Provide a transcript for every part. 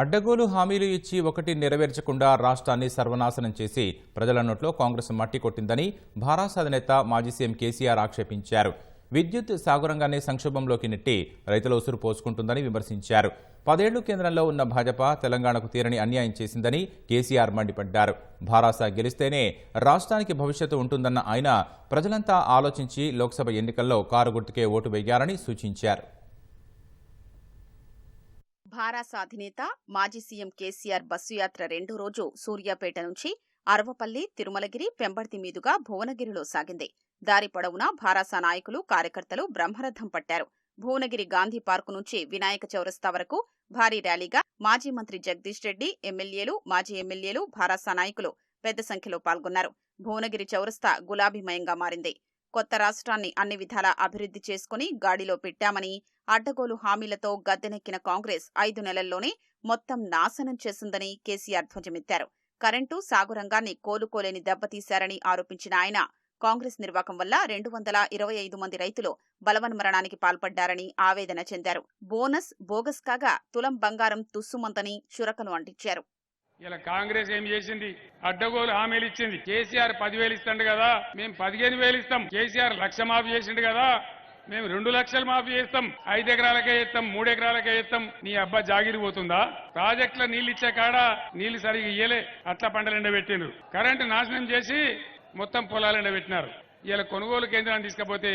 అడ్డగోలు హామీలు ఇచ్చి ఒకటి నెరవేర్చకుండా రాష్ట్రాన్ని సర్వనాశనం చేసి ప్రజల నోట్లో కాంగ్రెస్ మట్టి కొట్టిందని భారాస అధినేత మాజీ సీఎం కేసీఆర్ ఆక్షేపించారు. విద్యుత్ సాగురంగాన్ని సంక్షోభంలోకి నెట్టి రైతుల ఉసురు పోసుకుంటుందని విమర్శించారు. పదేళ్ళు కేంద్రంలో ఉన్న భాజపా తెలంగాణకు తీరని అన్యాయం చేసిందని కేసీఆర్ మండిపడ్డారు. భారాస గెలిస్తేనే రాష్ట్రానికి భవిష్యత్తు ఉంటుందన్న ఆయన ప్రజలంతా ఆలోచించి లోక్సభ ఎన్నికల్లో కారు గుర్తుకే ఓటు వేయాలని సూచించారు. భారాస అధినేత మాజీ సీఎం కేసీఆర్ బస్సు యాత్ర రెండో రోజు సూర్యాపేట నుంచి అరవపల్లి తిరుమలగిరి పెంబర్తి మీదుగా భువనగిరిలో సాగింది. దారి పొడవునా భారాస నాయకులు కార్యకర్తలు బ్రహ్మరథం పట్టారు. భువనగిరి గాంధీ పార్కు నుంచి వినాయక చౌరస్తా వరకు భారీ ర్యాలీగా మాజీ మంత్రి జగదీష్ రెడ్డి ఎమ్మెల్యేలు మాజీ ఎమ్మెల్యేలు భారాస నాయకులు పెద్ద సంఖ్యలో పాల్గొన్నారు. భువనగిరి చౌరస్తా గులాబీమయంగా మారింది. కొత్త రాష్ట్రాన్ని అన్ని విధాలా అభివృద్ధి చేసుకుని గాడిలో పెట్టామని అడ్డగోలు హామీలతో గద్దెనెక్కిన కాంగ్రెస్ ఐదు నెలల్లోనే మొత్తం నాశనం చేసిందని కేసీఆర్ ధ్వజమెత్తారు. కరెంటు సాగు రంగాన్ని కోలుకోలేని దెబ్బతీశారని ఆరోపించిన ఆయన కాంగ్రెస్ నిర్వాకం వల్ల రెండు వందల ఇరవై ఐదు మంది రైతులు బలవన్మరణానికి పాల్పడ్డారని ఆవేదన చెందారు. బోనస్ బోగస్ కాగా తులం బంగారం తుస్సుమంతని చురకలు అంటించారు. ఇలా కాంగ్రెస్ ఏం చేసింది? అడ్డగోలు హామీలు ఇచ్చింది. కేసీఆర్ పదివేలు ఇస్తాడు కదా మేము పదిహేను వేలు ఇస్తాం. కేసీఆర్ లక్ష మాఫీ చేసిండు కదా మేము రెండు లక్షలు మాఫీ చేస్తాం ఐదు ఎకరాలకే చేస్తాం మూడు ఎకరాలకే చేస్తాం. నీ అబ్బా జాగిరిపోతుందా ప్రాజెక్టులో నీళ్ళు ఇచ్చే కాడ నీళ్ళు సరిగా ఇయ్యలే అట్లా పంటలు ఎండబెట్టిండ్రు. కరెంటు నాశనం చేసి మొత్తం పొలాలు ఎండబెట్టినారు. ఇలా కొనుగోలు కేంద్రాన్ని తీసుకపోతే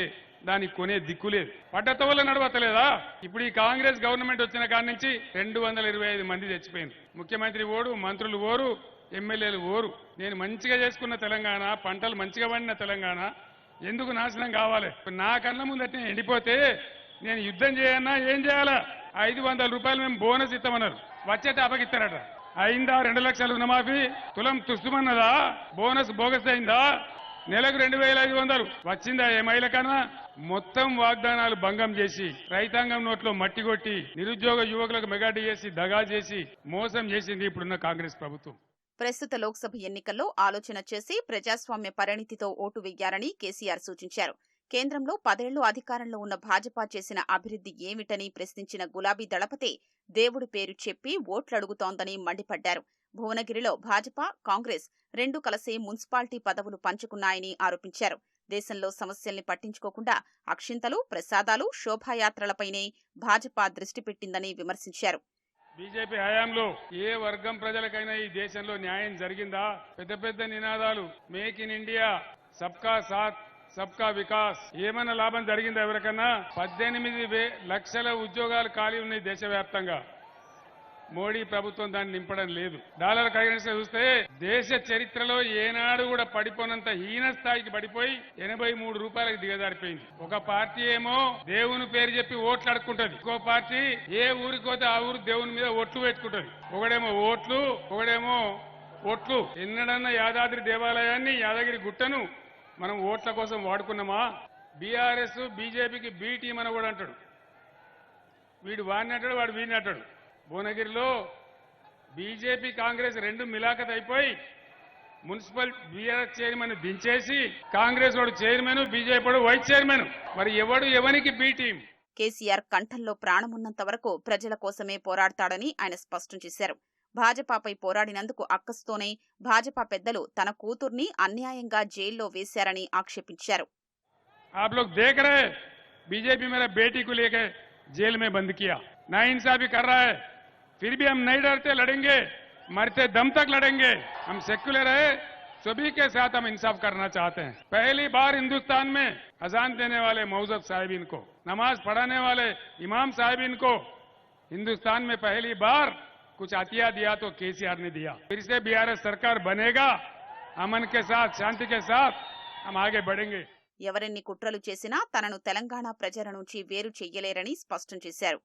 దానికి కొనే దిక్కు లేదు. పడ్డత వల్ల నడవతలేదా? ఇప్పుడు ఈ కాంగ్రెస్ గవర్నమెంట్ వచ్చిన కాడి నుంచి రెండు వందల ఇరవై ఐదు మంది చచ్చిపోయింది ముఖ్యమంత్రి ఓడు మంత్రులు ఓరు ఎమ్మెల్యేలు ఓరు. నేను మంచిగా చేసుకున్న తెలంగాణ పంటలు మంచిగా పండిన తెలంగాణ ఎందుకు నాశనం కావాలి? ఇప్పుడు నా కళ్ళ ముందట ఎండిపోతే నేను యుద్ధం చేయన్నా ఏం చేయాలా? ఐదు వందల రూపాయలు మేము బోనస్ ఇస్తామన్నారు. వచ్చేట అప్పగిస్తారట. అయిందా? రెండు లక్షలు రుణమాఫీ? తులం తుస్తుమన్నదా బోనస్ బోగస్ అయిందా? నెలకు రెండు వేల ఐదు వందలు. వచ్చిందా ఏ మహిళ కన్నా? మొత్తం వాగ్దానాలు భంగం చేసి రైతాంగం నోట్లో మట్టి కొట్టి నిరుద్యోగ యువకులకు మెగాటి చేసి దగా చేసి మోసం చేసింది ఇప్పుడున్న కాంగ్రెస్ ప్రభుత్వం. ప్రస్తుత లోక్సభ ఎన్నికల్లో ఆలోచన చేసి ప్రజాస్వామ్య పరిణితితో ఓటు వెయ్యారని కేసీఆర్ సూచించారు. కేంద్రంలో పదేళ్ళు అధికారంలో ఉన్న భాజపా చేసిన అభివృద్ధి ఏమిటని ప్రశ్నించిన గులాబీ దళపతి దేవుడి పేరు చెప్పి ఓట్లడుగుతోందని మండిపడ్డారు. భువనగిరిలో భాజపా కాంగ్రెస్ రెండు కలిసి మున్సిపాలిటీ పదవులు పంచుకున్నాయని ఆరోపించారు. దేశంలో సమస్యల్ని పట్టించుకోకుండా అక్షింతలు ప్రసాదాలు శోభాయాత్రలపైనే భాజపా దృష్టి పెట్టిందని విమర్శించారు. బీజేపీ హయాంలో ఏ వర్గం ప్రజలకైనా ఈ దేశంలో న్యాయం జరిగిందా? పెద్ద పెద్ద నినాదాలు. Make in India. సబ్కా సాత్ సబ్కా వికాస్. ఏమైనా లాభం జరిగిందా ఎవరికన్నా? పద్దెనిమిది వే- లక్షల ఉద్యోగాలు ఖాళీ ఉన్నాయి దేశవ్యాప్తంగా. మోడీ ప్రభుత్వం దాన్ని నింపడం లేదు. డాలర్ కరెన్సీ చూస్తే దేశ చరిత్రలో ఏనాడు కూడా పడిపోనంత హీన స్థాయికి పడిపోయి ఎనభై మూడు రూపాయలకు దిగజారిపోయింది. ఒక పార్టీ ఏమో దేవుని పేరు చెప్పి ఓట్లు అడుక్కుంటది. ఇంకో పార్టీ ఏ ఊరికి పోతే ఆ ఊరు దేవుని మీద ఒట్లు పెట్టుకుంటది. ఒకడేమో ఓట్లు ఒకడేమో ఓట్లు ఎన్నడన్న యాదాద్రి దేవాలయాన్ని యాదగిరి గుట్టను మనం ఓట్ల కోసం వాడుకున్నామా? బీఆర్ఎస్ బీజేపీకి బీ టీం అని కూడా అంటాడు. వీడు వాడిని అంటాడు వాడు వీడిని అంటాడు. భువనగిరిలో బీజేపీ కాంగ్రెస్ రెండు మిలాఖత్ అయిపోయి మున్సిపల్ బీఆర్ఎస్ చైర్మన్ దించేసి కాంగ్రెస్ వాడు చైర్మన్ బీజేపీ వాడు వైస్ చైర్మన్ మరి ఎవడు ఎవరికి బీ టీం కేసీఆర్ కంఠంలో ప్రాణమున్నంత వరకు ప్రజల కోసమే పోరాడతాడని ఆయన స్పష్టం చేశారు భాజపాపై పోరాడినందుకు అక్కస్తోనే భాజపా పెద్దలు తన కూతుర్ని అన్యాయంగా జైల్లో వేశారని ఆక్షేపించారు आप लोग देख रहे हैं बीजेपी मेरा बेटी को लेकर जेल में बंद किया ना इंसाफी कर रहा है फिर भी हम नहीं डरते लड़ेंगे मरते दम तक लड़ेंगे हम सेक्युलर है सभी के साथ हम इंसाफ करना चाहते हैं पहली बार हिंदुस्तान में अजान देने वाले मौजब साहिबीन को नमाज पढ़ाने वाले इमाम साहिबीन को हिंदुस्तान में पहली बार कुछ अतिया दिया तो केसीआर ने दिया फिर से बीआरएस सरकार बनेगा अमन के साथ शांति के साथ हम आगे बढ़ेंगे ఎవరెన్ని కుట్రలు చేసినా తనను తెలంగాణ ప్రజల నుంచి వేరు చెయ్యలేరని స్పష్టం చేశారు